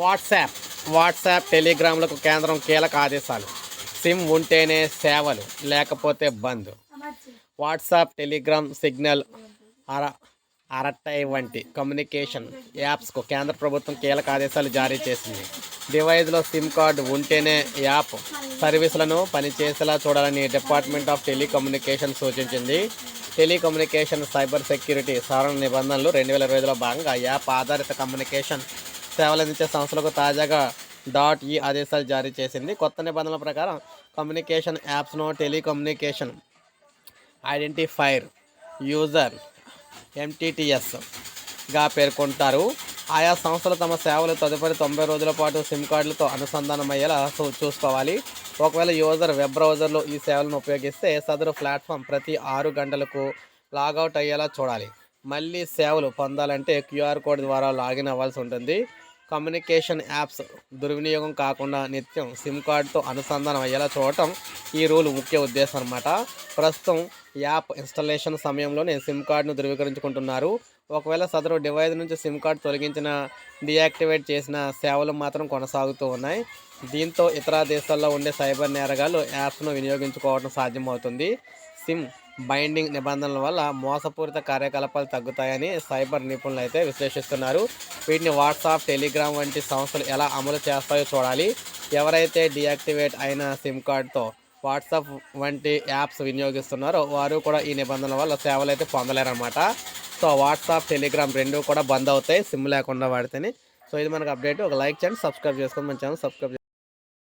WhatsApp WhatsApp టెలిగ్రామ్లకు కేంద్రం కీలక ఆదేశాలు. సిమ్ ఉంటేనే సేవలు లేకపోతే బంద్. వాట్సాప్ టెలిగ్రామ్ సిగ్నల్ అర అరట్టై వంటి కమ్యూనికేషన్ యాప్స్కు కేంద్ర ప్రభుత్వం కీలక ఆదేశాలు జారీ చేసింది. డివైజ్లో సిమ్ కార్డు ఉంటేనే యాప్ సర్వీసులను పనిచేసేలా చూడాలని డిపార్ట్మెంట్ ఆఫ్ టెలికమ్యూనికేషన్ సూచించింది. టెలికమ్యూనికేషన్ సైబర్ సెక్యూరిటీ సవరణ నిబంధనలు రెండు వేల ఇరవై ఐదులో భాగంగా యాప్ ఆధారిత కమ్యూనికేషన్ సేవలు అందించే సంస్థలకు తాజాగా డాట్ ఈ ఆదేశాలు జారీ చేసింది. కొత్త నిబంధనల ప్రకారం కమ్యూనికేషన్ యాప్స్ను టెలికమ్యూనికేషన్ ఐడెంటిఫైర్ యూజర్ ఎంటీటీఎస్గా పేర్కొంటారు. ఆయా సంస్థలు తమ సేవలు తదుపరి తొంభై రోజుల పాటు సిమ్ కార్డులతో అనుసంధానమయ్యేలా చూసుకోవాలి. ఒకవేళ యూజర్ వెబ్ బ్రౌజర్లో ఈ సేవలను ఉపయోగిస్తే సదరు ప్లాట్ఫామ్ ప్రతి ఆరు గంటలకు లాగౌట్ అయ్యేలా చూడాలి. మళ్ళీ సేవలు పొందాలంటే క్యూఆర్ కోడ్ ద్వారా లాగిన్ అవ్వాల్సి ఉంటుంది. కమ్యూనికేషన్ యాప్స్ దుర్వినియోగం కాకుండా నిత్యం సిమ్ కార్డుతో అనుసంధానం అయ్యేలా చూడటం ఈ రూల్ ముఖ్య ఉద్దేశం అనమాట ప్రస్తుతం యాప్ ఇన్స్టాలేషన్ సమయంలోనే సిమ్ కార్డును ధృవీకరించుకుంటున్నారు. ఒకవేళ సదరు డివైస్ నుంచి సిమ్ కార్డు తొలగించిన డియాక్టివేట్ చేసిన సేవలు మాత్రం కొనసాగుతూ ఉన్నాయి. దీంతో ఇతర దేశాల్లో ఉండే సైబర్ నేరగాళ్ళు యాప్స్ను వినియోగించుకోవడం సాధ్యమవుతుంది. సిమ్ బైండింగ్ నిబంధనల వల్ల మోసపూరిత కార్యకలాపాలు తగ్గుతాయని సైబర్ నిపుణులు అయితే విశ్లేషిస్తున్నారు. వీటిని వాట్సాప్ టెలిగ్రామ్ వంటి సంస్థలు ఎలా అమలు చేస్తాయో చూడాలి. ఎవరైతే డియాక్టివేట్ అయిన సిమ్ కార్డ్తో వాట్సాప్ వంటి యాప్స్ వినియోగిస్తున్నారో వారు కూడా ఈ నిబంధనల వల్ల సేవలు అయితే పొందలేరన్నమాట. సో వాట్సాప్ టెలిగ్రామ్ రెండు కూడా బంద్ అవుతాయి సిమ్ లేకుండా వాడితేనే. సో ఇది మనకు అప్డేట్. ఒక లైక్ చేయండి సబ్స్క్రైబ్ చేసుకోండి. మన ఛానల్ సబ్స్క్రైబ్